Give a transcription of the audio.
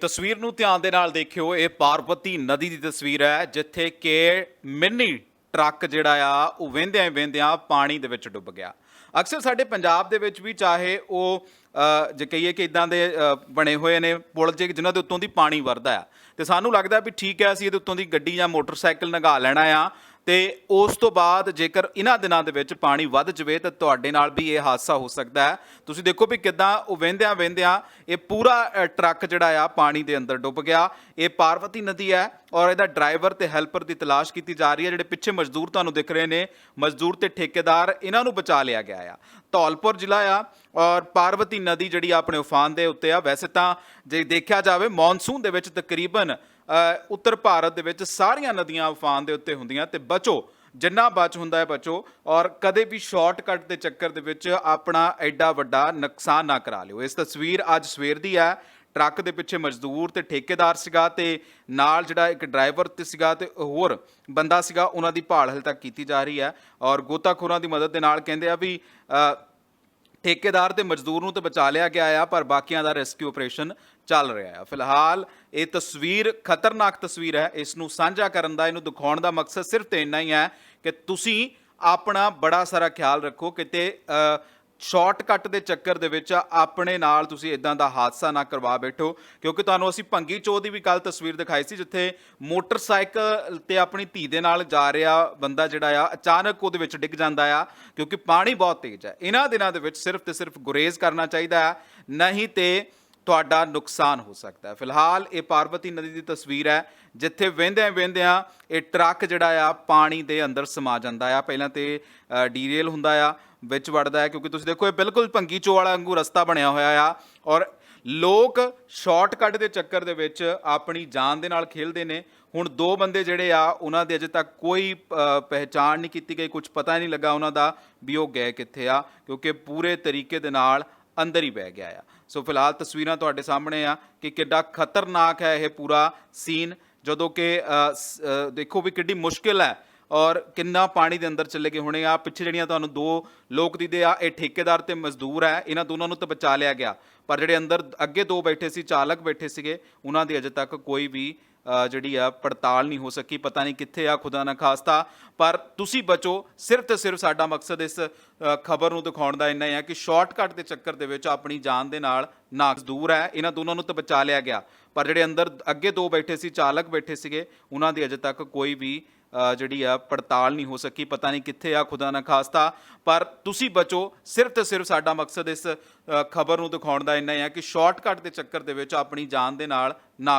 ਤਸਵੀਰ ਨੂੰ ਧਿਆਨ ਦੇ ਨਾਲ ਦੇਖਿਓ, ਇਹ ਪਾਰਵਤੀ ਨਦੀ ਦੀ ਤਸਵੀਰ ਹੈ, ਜਿੱਥੇ ਕਿ ਮਿੰਨੀ ਟਰੱਕ ਜਿਹੜਾ ਆ, ਉਹ ਵਹਿੰਦਿਆਂ ਹੀ ਵਹਿੰਦਿਆਂ ਪਾਣੀ ਦੇ ਵਿੱਚ ਡੁੱਬ ਗਿਆ। ਅਕਸਰ ਸਾਡੇ ਪੰਜਾਬ ਦੇ ਵਿੱਚ ਵੀ ਚਾਹੇ ਉਹ ਜੇ ਕਹੀਏ ਕਿ ਇਦਾਂ ਦੇ ਬਣੇ ਹੋਏ ਨੇ ਪੁਲ ਜੇ ਜਿਨ੍ਹਾਂ ਦੇ ਉੱਤੋਂ ਦੀ ਪਾਣੀ ਵਰਦਾ ਆ। ਤੇ ਸਾਨੂੰ ਲੱਗਦਾ ਵੀ ਠੀਕ ਹੈ, ਅਸੀਂ ਇਹਦੇ ਉੱਤੋਂ ਦੀ ਗੱਡੀ ਜਾਂ ਮੋਟਰਸਾਈਕਲ ਨਗਾ ਲੈਣਾ ਆ। ਤੇ ਉਸ ਤੋਂ ਬਾਅਦ ਜੇਕਰ ਇਹਨਾਂ ਦਿਨਾਂ ਦੇ ਵਿੱਚ ਪਾਣੀ ਵੱਧ ਜਵੇ ਤਾਂ ਤੁਹਾਡੇ ਨਾਲ ਵੀ ਇਹ ਹਾਦਸਾ ਹੋ ਸਕਦਾ ਹੈ। ਤੁਸੀਂ ਦੇਖੋ ਵੀ ਕਿਦਾਂ ਉਹ ਵਹਿੰਦਿਆਂ ਵਹਿੰਦਿਆਂ ਇਹ ਪੂਰਾ ਟਰੱਕ ਜਿਹੜਾ ਆ ਪਾਣੀ ਦੇ ਅੰਦਰ ਡੁੱਬ ਗਿਆ। ਇਹ ਪਾਰਵਤੀ ਨਦੀ ਹੈ ਔਰ ਇਹਦਾ ਡਰਾਈਵਰ ਤੇ ਹੈਲਪਰ ਦੀ ਤਲਾਸ਼ ਕੀਤੀ ਜਾ ਰਹੀ ਹੈ। ਜਿਹੜੇ ਪਿੱਛੇ ਮਜ਼ਦੂਰ ਤੁਹਾਨੂੰ ਦਿਖ ਰਹੇ ਨੇ, ਮਜ਼ਦੂਰ ਤੇ ਠੇਕੇਦਾਰ, ਇਹਨਾਂ ਨੂੰ ਬਚਾ ਲਿਆ ਗਿਆ ਆ। ਧੌਲਪੁਰ ਜ਼ਿਲ੍ਹਾ ਆ ਔਰ ਪਾਰਵਤੀ ਨਦੀ ਜਿਹੜੀ ਆ ਆਪਣੇ ਉਫਾਨ ਦੇ ਉੱਤੇ ਆ। ਵੈਸੇ ਤਾਂ ਜੇ ਦੇਖਿਆ ਜਾਵੇ, ਮੌਨਸੂਨ ਦੇ ਵਿੱਚ ਤਕਰੀਬਨ ਉੱਤਰ ਭਾਰਤ ਦੇ ਵਿੱਚ ਸਾਰੀਆਂ ਨਦੀਆਂ ਉਫਾਨ ਦੇ ਉੱਤੇ ਹੁੰਦੀਆਂ ਤੇ ਬਚੋ, ਜਿੰਨਾ ਬਚ ਹੁੰਦਾ ਹੈ ਬਚੋ, ਔਰ ਕਦੇ ਵੀ ਸ਼ਾਰਟਕਟ ਦੇ ਚੱਕਰ ਦੇ ਵਿੱਚ ਆਪਣਾ ਐਡਾ ਵੱਡਾ ਨੁਕਸਾਨ ਨਾ ਕਰਾ ਲਿਓ। ਇਸ ਤਸਵੀਰ ਅੱਜ ਸਵੇਰ ਦੀ ਹੈ। ਟਰੱਕ ਦੇ ਪਿੱਛੇ ਮਜ਼ਦੂਰ ਤੇ ਠੇਕੇਦਾਰ ਸੀਗਾ ਤੇ ਨਾਲ ਜਿਹੜਾ ਇੱਕ ਡਰਾਈਵਰ ਤੇ ਸੀਗਾ ਤੇ ਹੋਰ ਬੰਦਾ ਸੀਗਾ, ਉਹਨਾਂ ਦੀ ਭਾਲ ਹਲ ਤੱਕ ਕੀਤੀ ਜਾ ਰਹੀ ਹੈ। ਔਰ ਗੋਤਾਖੋਰਾਂ ਦੀ ਮਦਦ ਦੇ ਨਾਲ ਕਹਿੰਦੇ ਆ ਵੀ ਠੇਕੇਦਾਰ ਤੇ ਮਜ਼ਦੂਰ ਨੂੰ ਤਾਂ ਬਚਾ ਲਿਆ ਗਿਆ ਆ, ਪਰ ਬਾਕੀਆਂ ਦਾ ਰੈਸਕਿਊ ਆਪਰੇਸ਼ਨ ਚੱਲ ਰਿਹਾ ਆ। ਫਿਲਹਾਲ ਇਹ ਤਸਵੀਰ ਖਤਰਨਾਕ ਤਸਵੀਰ ਹੈ। ਇਸ ਨੂੰ ਸਾਂਝਾ ਕਰਨ ਦਾ, ਇਹਨੂੰ ਦਿਖਾਉਣ ਦਾ ਮਕਸਦ ਸਿਰਫ ਤੇ ਇੰਨਾ ਹੀ ਹੈ ਕਿ ਤੁਸੀਂ ਆਪਣਾ ਬੜਾ ਸਾਰਾ ਖਿਆਲ ਰੱਖੋ ਕਿਤੇ ਸ਼ਾਰਟਕਟ ਦੇ ਚੱਕਰ ਦੇ ਵਿੱਚ ਆਪਣੇ ਨਾਲ ਤੁਸੀਂ ਇਦਾਂ ਦਾ ਹਾਦਸਾ ਨਾ ਕਰਵਾ ਬੈਠੋ, ਕਿਉਂਕਿ ਤੁਹਾਨੂੰ ਅਸੀਂ ਭੰਗੀ ਚੋ ਦੀ ਵੀ ਕੱਲ ਤਸਵੀਰ ਦਿਖਾਈ ਸੀ, ਜਿੱਥੇ ਮੋਟਰਸਾਈਕਲ ਤੇ ਆਪਣੀ ਧੀ ਦੇ ਨਾਲ ਜਾ ਰਿਹਾ ਬੰਦਾ ਜਿਹੜਾ ਆ, ਅਚਾਨਕ ਉਹਦੇ ਵਿੱਚ ਡਿੱਗ ਜਾਂਦਾ ਆ, ਕਿਉਂਕਿ ਪਾਣੀ ਬਹੁਤ ਤੇਜ਼ ਹੈ ਇਹਨਾਂ ਦਿਨਾਂ ਦੇ ਵਿੱਚ ਸਿਰਫ ਤੇ ਸਿਰਫ ਗੁਰੇਜ਼ ਕਰਨਾ ਚਾਹੀਦਾ ਹੈ ਨਹੀਂ ਤੇ ਤੁਹਾਡਾ ਨੁਕਸਾਨ ਹੋ ਸਕਦਾ। ਹੈ ਫਿਲਹਾਲ ਇਹ ਪਾਰਵਤੀ ਨਦੀ ਦੀ ਤਸਵੀਰ ਹੈ, ਜਿੱਥੇ ਵਹਿੰਦਿਆਂ ਵਹਿੰਦਿਆਂ ਇਹ ਟਰੱਕ ਜਿਹੜਾ ਆ, ਪਾਣੀ ਦੇ ਅੰਦਰ ਸਮਾ ਜਾਂਦਾ ਆ। ਪਹਿਲਾਂ ਤੇ ਡੀਰੇਲ ਹੁੰਦਾ ਆ ਵਿੱਚ ਵੜਦਾ ਹੈ, ਕਿਉਂਕਿ ਤੁਸੀਂ ਦੇਖੋ, ਇਹ ਬਿਲਕੁਲ ਭੰਗੀ ਚੋ ਵਾਲਾ ਵਾਂਗੂ ਰਸਤਾ ਬਣਿਆ ਹੋਇਆ ਆ ਔਰ ਲੋਕ ਸ਼ਾਰਟਕਟ ਦੇ ਚੱਕਰ ਦੇ ਵਿੱਚ ਆਪਣੀ ਜਾਨ ਦੇ ਨਾਲ ਖੇਲਦੇ ਨੇ। ਹੁਣ ਦੋ ਬੰਦੇ ਜਿਹੜੇ ਆ, ਉਹਨਾਂ ਦੇ ਅਜੇ ਤੱਕ ਕੋਈ ਪਹਿਚਾਣ ਨਹੀਂ ਕੀਤੀ ਗਈ, ਕੁਝ ਪਤਾ ਨਹੀਂ ਲੱਗਾ ਉਹਨਾਂ ਦਾ ਵੀ ਉਹ ਗਏ ਕਿੱਥੇ ਆ, ਕਿਉਂਕਿ ਪੂਰੇ ਤਰੀਕੇ ਦੇ ਨਾਲ ਅੰਦਰ ਹੀ ਬਹਿ ਗਿਆ ਆ। ਸੋ ਫਿਲਹਾਲ ਤਸਵੀਰਾਂ ਤੁਹਾਡੇ ਸਾਹਮਣੇ ਆ ਕਿ ਕਿੱਡਾ ਖਤਰਨਾਕ ਹੈ ਇਹ ਪੂਰਾ ਸੀਨ, ਜਦੋਂ ਕਿ ਦੇਖੋ ਵੀ ਕਿੱਡੀ ਮੁਸ਼ਕਿਲ ਹੈ ਔਰ ਕਿੰਨਾ ਪਾਣੀ ਦੇ ਅੰਦਰ ਚਲੇ ਗਏ ਹੋਣੇ ਆ। ਪਿੱਛੇ ਜਿਹੜੀਆਂ ਤੁਹਾਨੂੰ ਦੋ ਲੋਕ ਦਿਖਦੇ ਆ, ਇਹ ਠੇਕੇਦਾਰ ਤੇ ਮਜ਼ਦੂਰ ਹੈ। ਇਹਨਾਂ ਦੋਨਾਂ ਨੂੰ ਤਾਂ ਬਚਾ ਲਿਆ ਗਿਆ। ਪਰ ਜਿਹੜੇ ਅੰਦਰ ਅੱਗੇ ਦੋ ਬੈਠੇ ਸੀ, ਚਾਲਕ ਬੈਠੇ ਸੀਗੇ, ਉਹਨਾਂ ਦੀ ਅਜੇ ਤੱਕ ਕੋਈ ਵੀ ਜਿਹੜੀ ਆ, ਪੜਤਾਲ ਨਹੀਂ ਹੋ ਸਕੀ। ਪਤਾ ਨਹੀਂ ਕਿੱਥੇ ਆ, ਖੁਦਾ ਨਾ ਖਾਸਤਾ। ਪਰ ਤੁਸੀਂ ਬਚੋ। ਸਿਰਫ ਤੇ ਸਿਰਫ ਸਾਡਾ ਮਕਸਦ ਇਸ ਖਬਰ ਨੂੰ ਦਿਖਾਉਣ ਦਾ ਇੰਨਾ ਹੀ ਹੈ ਕਿ ਸ਼ਾਰਟਕਟ ਦੇ ਚੱਕਰ ਦੇ ਵਿੱਚ ਆਪਣੀ ਜਾਨ ਦੇ ਨਾਲ ਨਾ ਦੂਰ ਹੈ। ਇਹਨਾਂ ਦੋਨਾਂ ਨੂੰ ਤਾਂ ਬਚਾ ਲਿਆ ਗਿਆ। ਪਰ ਜਿਹੜੇ ਅੰਦਰ ਅੱਗੇ ਦੋ ਬੈਠੇ ਸੀ, ਚਾਲਕ ਬੈਠੇ ਸੀਗੇ, ਉਹਨਾਂ ਦੀ ਅਜੇ ਤੱਕ ਕੋਈ ਵੀ ਜਿਹੜੀ ਆ, ਪੜਤਾਲ ਨਹੀਂ ਹੋ ਸਕੀ, ਪਤਾ ਨਹੀਂ ਕਿੱਥੇ ਆ, ਖੁਦਾ ਨਾ ਖਾਸਤਾ। ਪਰ ਤੁਸੀਂ ਬਚੋ, ਸਿਰਫ ਤੇ ਸਿਰਫ ਸਾਡਾ ਮਕਸਦ ਇਸ ਖਬਰ ਨੂੰ ਦਿਖਾਉਣ ਦਾ ਇੰਨਾ ਹੀ ਹੈ ਕਿ ਸ਼ਾਰਟਕਟ ਦੇ ਚੱਕਰ ਦੇ ਵਿੱਚ ਆਪਣੀ ਜਾਨ ਦੇ ਨਾਲ ਨਾ